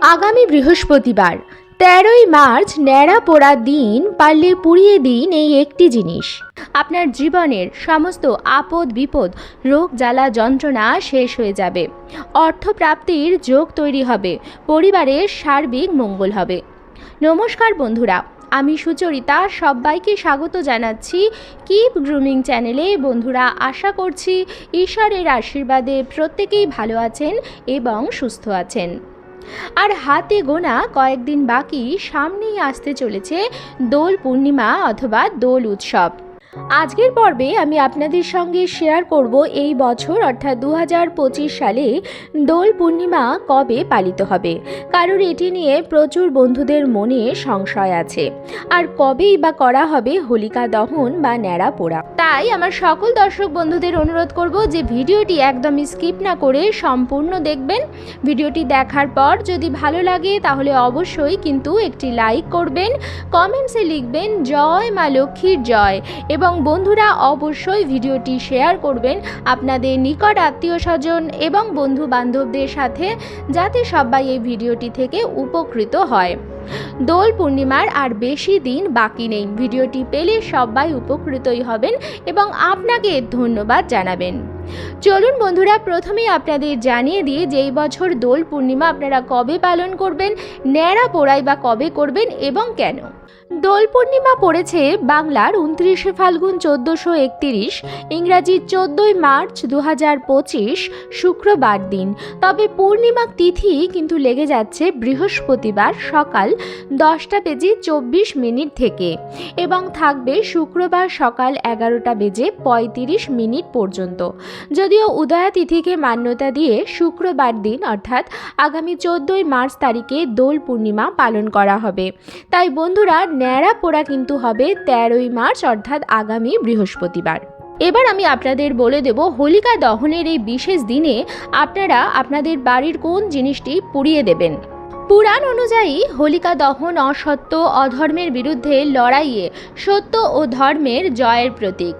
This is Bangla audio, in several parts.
আগামী বৃহস্পতিবার, তেরোই মার্চ ন্যাড়া পোড়া দিন পারলে পুড়িয়ে দিন এই একটি জিনিস। আপনার জীবনের সমস্ত আপদ, বিপদ, রোগ, জ্বালা, যন্ত্রণা শেষ হয়ে যাবে। অর্থপ্রাপ্তির যোগ তৈরি হবে। পরিবারের সার্বিক মঙ্গল হবে। নমস্কার বন্ধুরা, আমি সুচরিতা। সবাইকে স্বাগত জানাচ্ছি কিপ গ্রুমিং চ্যানেলে বন্ধুরা, আশা করছি ঈশ্বরের আশীর্বাদে প্রত্যেকেই ভালো আছেন এবং সুস্থ আছেন। আর হাতে গোনা কয়েকদিন বাকি সামনেই আসতে চলেছে দোল পূর্ণিমা অথবা দোল উৎসব। আজকের পর্বে আমি আপনাদের সঙ্গে শেয়ার করব এই বছর, অর্থাৎ দু হাজার পঁচিশ সালে দোল পূর্ণিমা কবে পালিত হবে। কারণ এটি নিয়ে প্রচুর বন্ধুদের মনে সংশয় আছে। আর কবেই বা করা হবে হোলিকা দহন বা ন্যাড়া পোড়া। তাই আমার সকল দর্শক বন্ধুদের অনুরোধ করব যে ভিডিওটি একদমই স্কিপ না করে সম্পূর্ণ দেখবেন। ভিডিওটি দেখার পর যদি ভালো লাগে তাহলে অবশ্যই কিন্তু একটি লাইক করবেন কমেন্টসে লিখবেন, জয় মা লক্ষ্মীর জয় এবং বন্ধুরা অবশ্যই ভিডিওটি শেয়ার করবেন আপনাদের নিকট আত্মীয় স্বজন এবং বন্ধু বান্ধবদের সাথে, যাতে সবাই এই ভিডিওটি থেকে উপকৃত হয়। দোল পূর্ণিমার আর বেশি দিন বাকি নেই। ভিডিওটি পেলে সবাই উপকৃতই হবেন এবং আপনাকে ধন্যবাদ জানাবেন। চলুন বন্ধুরা, প্রথমেই আপনাদের জানিয়ে দিয়ে যে এই বছর দোল পূর্ণিমা আপনারা কবে পালন করবেন, ন্যাড়া পোড়াই বা কবে করবেন এবং কেন। দোল পূর্ণিমা পড়েছে বাংলার উনত্রিশে ফাল্গুন চোদ্দোশো একতিরিশ, ইংরাজি চোদ্দোই মার্চ দু হাজার পঁচিশ, শুক্রবার দিন। তবে পূর্ণিমা তিথি কিন্তু লেগে যাচ্ছে বৃহস্পতিবার সকাল দশটা বেজে চব্বিশ মিনিট থেকে এবং থাকবে শুক্রবার সকাল এগারোটা বেজে পঁয়ত্রিশ মিনিট পর্যন্ত। যদিও উদয়া তিথিকে মান্যতা দিয়ে শুক্রবার দিন, অর্থাৎ আগামী চোদ্দোই মার্চ তারিখে দোল পূর্ণিমা পালন করা হবে। তাই বন্ধুরা ন্যাড়া পোড়া কিন্তু হবে তেরোই মার্চ, অর্থাৎ আগামী বৃহস্পতিবার। এবার আমি আপনাদের বলে দেব হোলিকা দহনের এই বিশেষ দিনে আপনারা আপনাদের বাড়ির কোন জিনিসটি পুড়িয়ে দেবেন। পুরাণ অনুযায়ী হোলিকা দহন অসত্য, অধর্মের বিরুদ্ধে লড়াইয়ে সত্য ও ধর্মের জয়ের প্রতীক।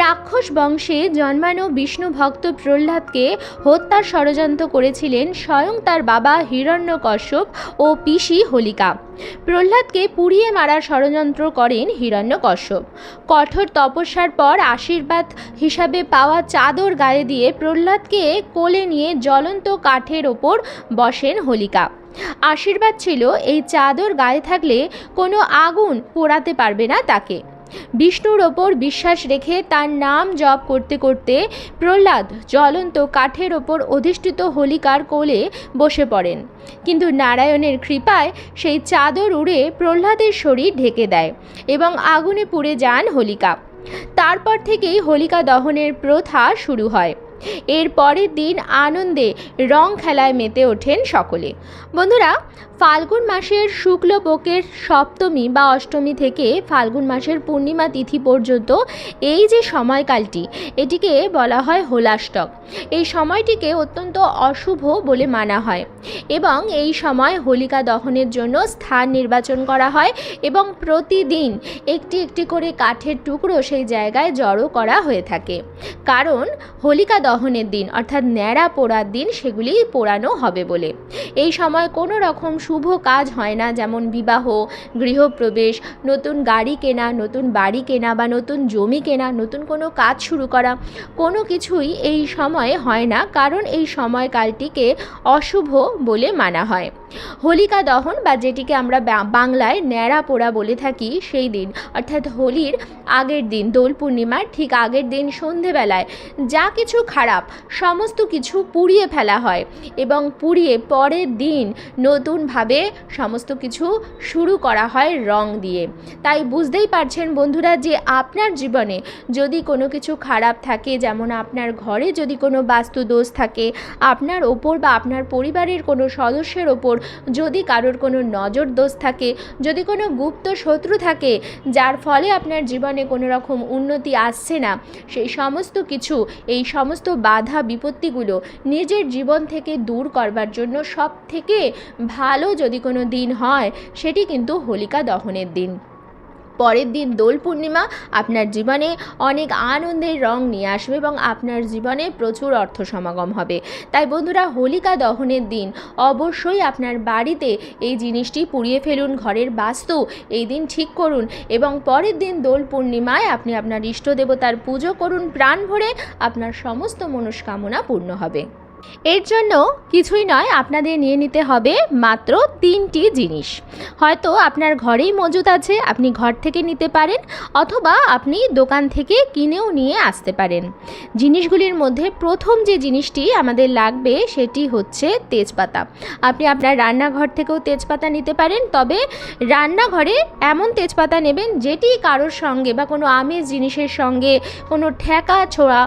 রাক্ষস বংশে জন্মানো বিষ্ণু ভক্ত প্রহ্লাদকে হত্যার ষড়যন্ত্র করেছিলেন স্বয়ং তার বাবা হিরণ্যকশ্যপ ও পিসি হোলিকা। প্রহ্লাদকে পুড়িয়ে মারার ষড়যন্ত্র করেন হিরণ্যকশ্যপ। কঠোর তপস্যার পর আশীর্বাদ হিসাবে পাওয়া চাদর গায়ে দিয়ে প্রহ্লাদকে কোলে নিয়ে জ্বলন্ত কাঠের ওপর বসেন হোলিকা। আশীর্বাদ ছিল, এই চাদর গায়ে থাকলে কোনো আগুন পোড়াতে পারবে না তাকে। বিষ্ণুর ওপর বিশ্বাস রেখে তার নাম জপ করতে করতে প্রহ্লাদ জ্বলন্ত কাঠের ওপর অধিষ্ঠিত হোলিকার কোলে বসে পড়েন। কিন্তু নারায়ণের কৃপায় সেই চাদর উড়ে প্রহ্লাদের শরীর ঢেকে দেয় এবং আগুনে পুড়ে যান হোলিকা। তারপর থেকেই হোলিকা দহনের প্রথা শুরু হয়। এর পরের দিন আনন্দে রং খেলায় মেতে ওঠেন সকলে। বন্ধুরা, ফাল্গুন মাসের শুক্লপক্ষের সপ্তমী বা অষ্টমী থেকে ফাল্গুন মাসের পূর্ণিমা তিথি পর্যন্ত এই যে সময়কালটি, এটিকে বলা হয় হোলাষ্টক। এই সময়টিকে অত্যন্ত অশুভ বলে মানা হয় এবং এই সময় হোলিকা দহনের জন্য স্থান নির্বাচন করা হয় এবং প্রতিদিন একটি একটি করে কাঠের টুকরো সেই জায়গায় জড়ো করা হয়ে থাকে। কারণ হোলিকা দহনের দিন, অর্থাৎ ন্যাড়া পোড়ার দিন সেগুলি পোড়ানো হবে বলে। এই সময় কোনো রকম শুভ কাজ হয় না, যেমন বিবাহ, গৃহপ্রবেশ, নতুন গাড়ি কেনা, নতুন বাড়ি কেনা বা নতুন জমি কেনা, নতুন কোনো কাজ শুরু করা। কোনো কিছুই এই সময়ে হয় না, কারণ এই সময়কালটিকে অশুভ বলে মানা হয়। হোলিকা দহন বা যেটিকে আমরা বাংলায় ন্যাড়া পোড়া বলে থাকি, সেই দিন। অর্থাৎ হোলির আগের দিন, দোল পূর্ণিমার ঠিক আগের দিন সন্ধেবেলায় যা কিছু খারাপ, সমস্ত কিছু পুড়িয়ে ফেলা হয় এবং পুড়িয়ে পরের দিন নতুনভাবে সমস্ত কিছু শুরু করা হয় রং দিয়ে। তাই বুঝতেই পারছেন বন্ধুরা যে আপনার জীবনে যদি কোনো কিছু খারাপ থাকে, যেমন আপনার ঘরে যদি কোনো বাস্তু দোষ থাকে, আপনার ওপর বা আপনার পরিবারের কোনো সদস্যের ওপর যদি কারোর কোনো নজর দোষ থাকে, যদি কোনো গুপ্ত শত্রু থাকে, যার ফলে আপনার জীবনে কোনো রকম উন্নতি আসছে না, সেই সমস্ত কিছু, এই সমস্ত বাধা বিপত্তিগুলো নিজের জীবন থেকে দূর করবার জন্য সব থেকে ভালো যদি কোনো দিন হয়, সেটি কিন্তু হোলিকা দহনের দিন। পরের দিন দোল পূর্ণিমা আপনার জীবনে অনেক আনন্দের রং নিয়ে আসবে এবং আপনার জীবনে প্রচুর অর্থ সমাগম হবে। তাই বন্ধুরা, হোলিকা দহনের দিন অবশ্যই আপনার বাড়িতে এই জিনিসটি পুড়িয়ে ফেলুন, ঘরের বাস্তু এই দিন ঠিক করুন এবং পরের দিন দোল পূর্ণিমায় আপনি আপনার ইষ্ট দেবতার পুজো করুন, প্রাণ ভরে আপনার সমস্ত মনস্কামনা পূর্ণ হবে। এর জন্য কিছুই নয়, আপনাদের নিয়ে নিতে হবে মাত্র তিনটি জিনিস। হয়তো আপনার ঘরেই মজুদ আছে, আপনি ঘর থেকে নিতে পারেন অথবা আপনি দোকান থেকে কিনেও নিয়ে আসতে পারেন। জিনিসগুলির মধ্যে প্রথম যে জিনিসটি আমাদের লাগবে সেটি হচ্ছে তেজপাতা। আপনি আপনার রান্নাঘর থেকেও তেজপাতা নিতে পারেন, তবে রান্নাঘরে এমন তেজপাতা নেবেন যেটি কারোর সঙ্গে বা কোনো আমেজ জিনিসের সঙ্গে কোনো ঠেকা ছোড়া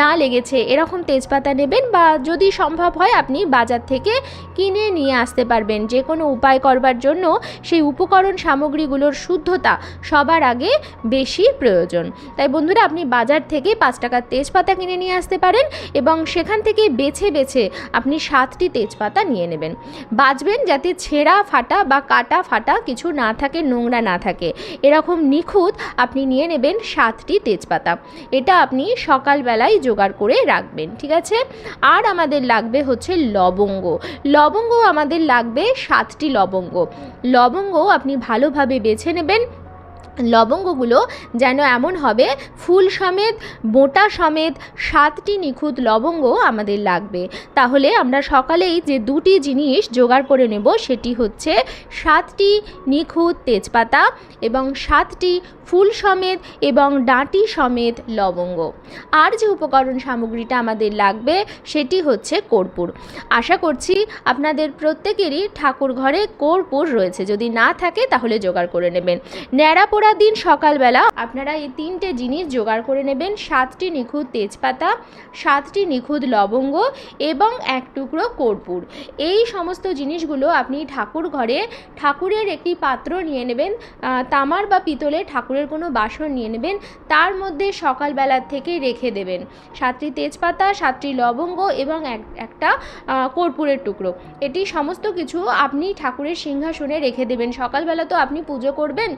না লেগেছে। এরকম তেজপাতা নেবেন বা যদি সম্ভব হয় আপনি বাজার থেকে কিনে নিয়ে আসতে পারবেন। যে কোনো উপায় করবার জন্য সেই উপকরণ সামগ্রীগুলোর শুদ্ধতা সবার আগে বেশি প্রয়োজন। তাই বন্ধুরা, আপনি বাজার থেকে পাঁচ টাকার তেজপাতা কিনে নিয়ে আসতে পারেন এবং সেখান থেকে বেছে বেছে আপনি সাতটি তেজপাতা নিয়ে নেবেন। বাজবেন যাতে ছেঁড়া ফাটা বা কাটা ফাটা কিছু না থাকে, নোংরা না থাকে। এরকম নিখুঁত আপনি নিয়ে নেবেন সাতটি তেজপাতা। এটা আপনি সকালবেলায় জোগাড় করে রাখবেন, ঠিক আছে? আর আমাদের লাগবে হচ্ছে লবঙ্গ। লবঙ্গ আমাদের লাগবে সাতটি লবঙ্গ। লবঙ্গ আপনি ভালোভাবে বেছে নেবেন লবঙ্গগুলো যেন এমন হবে, ফুল সমেত, বোটা সমেত সাতটি নিখুঁত লবঙ্গ আমাদের লাগবে। তাহলে আমরা সকালেই যে দুটি জিনিস জোগাড় করে নেব সেটি হচ্ছে সাতটি নিখুঁত তেজপাতা এবং সাতটি ফুল সমেত এবং ডাঁটি সমেত লবঙ্গ। আর যে উপকরণ সামগ্রীটা আমাদের লাগবে সেটি হচ্ছে কর্পূর। আশা করছি আপনাদের প্রত্যেকেরই ঠাকুর ঘরে কর্পূর রয়েছে। যদি না থাকে তাহলে জোগাড় করে নেবেন। ন্যাড়া পোড়া দিন সকালবেলা আপনারা এই তিনটে জিনিস জোগাড় করে নেবেন। সাতটি নিখুঁত তেজপাতা, সাতটি নিখুঁত লবঙ্গ এবং এক টুকরো কর্পূর। এই সমস্ত জিনিসগুলো আপনি ঠাকুর ঘরে ঠাকুরের একটি পাত্র নিয়ে নেবেন তামার বা পিতলে ঠাকুরের কোনো বাসন নিয়ে নেবেন, তার মধ্যে সকালবেলার থেকে রেখে দেবেন। সাতটি তেজপাতা, সাতটি লবঙ্গ এবং এক, একটা কর্পূরের টুকরো। এটি সমস্ত কিছু আপনি ঠাকুরের সিংহাসনে রেখে দেবেন। সকালবেলা তো আপনি পুজো করবেন,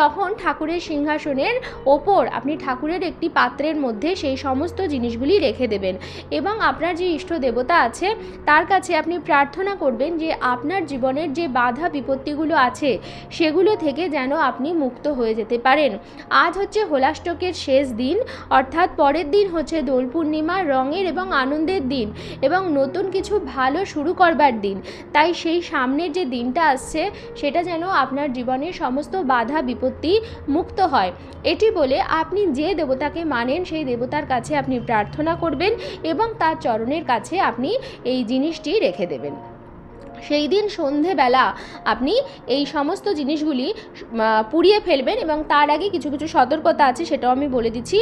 তখন ঠাকুরের সিংহাসনের ওপর আপনি ঠাকুরের একটি পাত্রের মধ্যে সেই সমস্ত জিনিসগুলি রেখে দেবেন এবং আপনার যে ইষ্ট দেবতা আছে, তার কাছে আপনি প্রার্থনা করবেন যে আপনার জীবনের যে বাধা বিপত্তিগুলো আছে, সেগুলো থেকে যেন আপনি মুক্ত হয়ে যেতে পারেন। আজ হচ্ছে হোলাষ্টকের শেষ দিন, অর্থাৎ পরের দিন হচ্ছে দোল পূর্ণিমা, রঙের এবং আনন্দের দিন এবং নতুন কিছু ভালো শুরু করবার দিন। তাই সেই সামনের যে দিনটা আসছে, সেটা যেন আপনার জীবনের সমস্ত বাধা বিপত্তি মুক্ত হয়। এটি বলে আপনি যে দেবতাকে মানেন, সেই দেবতার কাছে আপনি প্রার্থনা করবেন এবং তার চরণের কাছে আপনি এই জিনিসটি রেখে দেবেন। সেই দিন সন্ধেবেলা আপনি এই সমস্ত জিনিসগুলি পুড়িয়ে ফেলবেন এবং তার আগে কিছু কিছু সতর্কতা আছে সেটাও আমি বলে দিচ্ছি।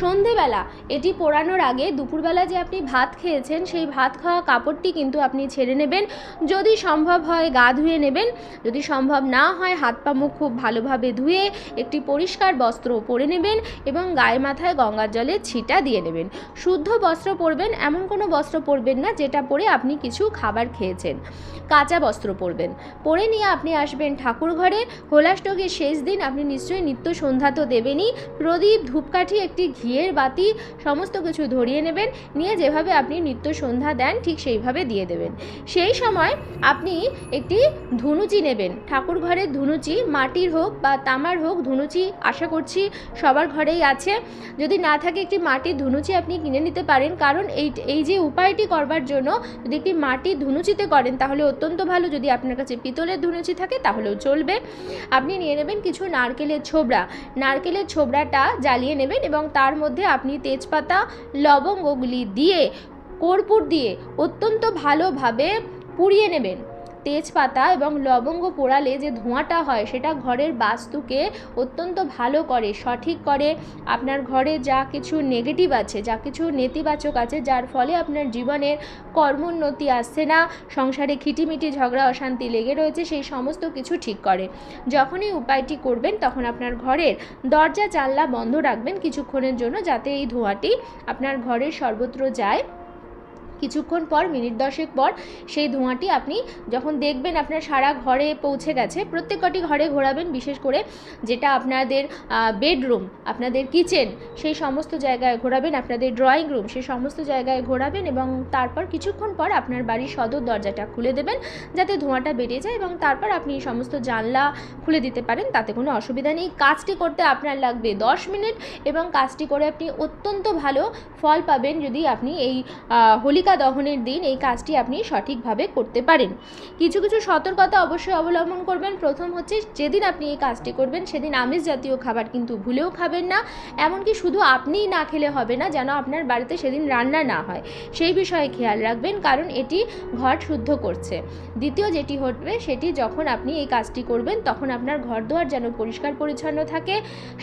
সন্ধেবেলা এটি পোড়ানোর আগে দুপুরবেলা যে আপনি ভাত খেয়েছেন, সেই ভাত খাওয়া কাপড়টি কিন্তু আপনি ছেড়ে নেবেন। যদি সম্ভব হয় গা ধুয়ে নেবেন, যদি সম্ভব না হয় হাত পা, মুখ খুব ভালোভাবে ধুয়ে একটি পরিষ্কার বস্ত্র পরে নেবেন এবং গায়ে মাথায় গঙ্গার জলে ছিটা দিয়ে নেবেন। শুদ্ধ বস্ত্র পরবেন, এমন কোনো বস্ত্র পরবেন না যেটা পরে আপনি কিছু খাবার খেয়েছেন। কাঁচা বস্ত্র পরবেন। পরে নিয়ে আপনি আসবেন ঠাকুর ঘরে হোলাষ্টকের শেষ দিন আপনি নিশ্চয়ই নিত্য সন্ধ্যা তো দেবেনই। প্রদীপ, ধূপকাঠি, একটি ঘিয়ের বাতি, সমস্ত কিছু ধরিয়ে নেবেন। নিয়ে যেভাবে আপনি নিত্য সন্ধ্যা দেন, ঠিক সেইভাবে দিয়ে দেবেন। সেই সময় আপনি একটি ধুনুচি নেবেন। ঠাকুর ঘরের ধুনুচি, মাটির হোক বা তামার হোক ধুনুচি, আশা করছি সবার ঘরেই আছে। যদি না থাকে একটি মাটির ধুনুচি আপনি কিনে নিতে পারেন। কারণ এই এই যে উপায়টি করবার জন্য যদি একটি মাটির ধুনুচিতে করেন, তাহলে অত্যন্ত ভালো। যদি আপনার কাছে পিতলের ধুনুচি থাকে, তাহলেও চলবে। আপনি নিয়ে নেবেন কিছু নারকেলের ছোবড়া। নারকেলের ছোবড়াটা জ্বালিয়ে নেবেন এবং তার মধ্যে আপনি তেজপাতা, লবঙ্গগুলি দিয়ে, কর্পূর দিয়ে অত্যন্ত ভালোভাবে পুড়িয়ে নেবেন। তেজপাতা এবং লবঙ্গ পোড়ালে যে ধোঁয়াটা হয়, সেটা ঘরের বাস্তুকে অত্যন্ত ভালো করে, সঠিক করে আপনার ঘরে যা কিছু নেগেটিভ আছে, যা কিছু নেতিবাচক আছে, যার ফলে আপনার জীবনের কর্মোন্নতি আসছে না, সংসারে খিটিমিটি, ঝগড়া, অশান্তি লেগে রয়েছে, সেই সমস্ত কিছু ঠিক করে। যখনই উপায়টি করবেন, তখন আপনার ঘরের দরজা জানলা বন্ধ রাখবেন কিছুক্ষণের জন্য, যাতে এই ধোঁয়াটি আপনার ঘরের সর্বত্র যায়। কিছুক্ষণ পর মিনিট দশেক পর সেই ধোঁয়াটি আপনি যখন দেখবেন আপনার সারা ঘরে পৌঁছে গেছে প্রত্যেক কটি ঘরে ঘোরাবেন বিশেষ করে যেটা আপনাদের বেডরুম আপনাদের কিচেন সেই সমস্ত জায়গায় ঘোরাবেন আপনাদের ড্রয়িং রুম সেই সমস্ত জায়গায় ঘোরাবেন এবং তারপর কিছুক্ষণ পর আপনার বাড়ির সদর দরজাটা খুলে দেবেন যাতে ধোঁয়াটা বেরিয়ে যায় এবং তারপর আপনি সমস্ত জানলা খুলে দিতে পারেন তাতে কোনো অসুবিধা নেই। কাজটি করতে আপনার লাগবে দশ মিনিট এবং কাজটি করে আপনি অত্যন্ত ভালো ফল পাবেন যদি আপনি এই আহ, হোলিকা দহনের দিন এই কাজটি আপনি সঠিকভাবে করতে পারেন। কিছু কিছু সতর্কতা অবশ্যই অবলম্বন করবেন। প্রথম হচ্ছে যেদিন আপনি এই কাজটি করবেন, সেদিন আমিষ জাতীয় খাবার কিন্তু ভুলেও খাবেন না। এমনকি শুধু আপনিই না খেলে হবে না, যেন আপনার বাড়িতে সেদিন রান্না না হয়। সেই বিষয়ে খেয়াল রাখবেন, কারণ এটি ঘর শুদ্ধ করছে। দ্বিতীয় যেটি ঘটবে সেটি যখন আপনি এই কাজটি করবেন, তখন আপনার ঘর দুয়ার যেন পরিষ্কার পরিচ্ছন্ন থাকে।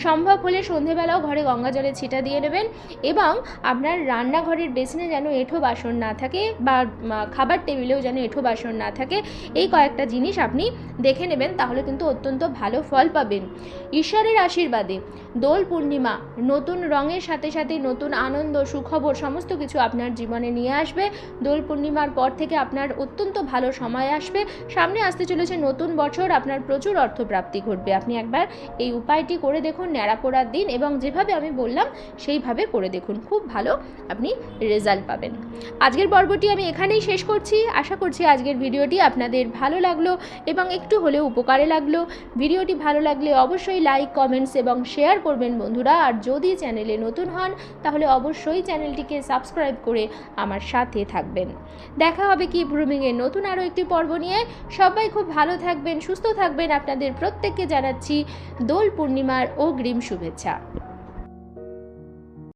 সম্ভব হলে সন্ধেবেলাও ঘরে গঙ্গা জলে ছিটা দিয়ে নেবেন এবং আপনার রান্নাঘরের বেসিনে যেন এঁঠো বাসন না থাকে বা খাবার টেবিলেও যেন এঁঠো বাসন না থাকে, এই কয়েকটা জিনিস আপনি দেখে নেবেন, তাহলে কিন্তু অত্যন্ত ভালো ফল পাবেন। ঈশ্বরের আশীর্বাদে দোল পূর্ণিমা, নতুন রঙের সাথে সাথে নতুন আনন্দ, সুখবর, সমস্ত কিছু আপনার জীবনে নিয়ে আসবে। দোল পূর্ণিমার পর থেকে আপনার অত্যন্ত ভালো সময় আসবে। সামনে আসতে চলেছে নতুন বছর, আপনার প্রচুর অর্থপ্রাপ্তি ঘটবে। আপনি একবার এই উপায়টি করে দেখুন ন্যাড়া পোড়ার দিন, এবং যেভাবে আমি বললাম, সেইভাবে করে দেখুন। খুব ভালো আপনি রেজাল্ট পাবেন। আজকের পর্বটি আমি এখানেই শেষ করছি। আশা করছি আজকের ভিডিওটি আপনাদের ভালো লাগল এবং একটু হলেও উপকারে লাগল। ভিডিওটি ভালো লাগলে অবশ্যই লাইক কমেন্টস এবং শেয়ার করবেন বন্ধুরা। আর যদি চ্যানেলে নতুন হন, তাহলে অবশ্যই চ্যানেলটিকে সাবস্ক্রাইব করে আমার সাথে থাকবেন। দেখা হবে কি গ্রুমিংয়ের নতুন আরও একটি পর্ব নিয়ে। সবাই খুব ভালো থাকবেন, সুস্থ থাকবেন। আপনাদের প্রত্যেককে জানাচ্ছি দোল পূর্ণিমার অগ্রিম শুভেচ্ছা।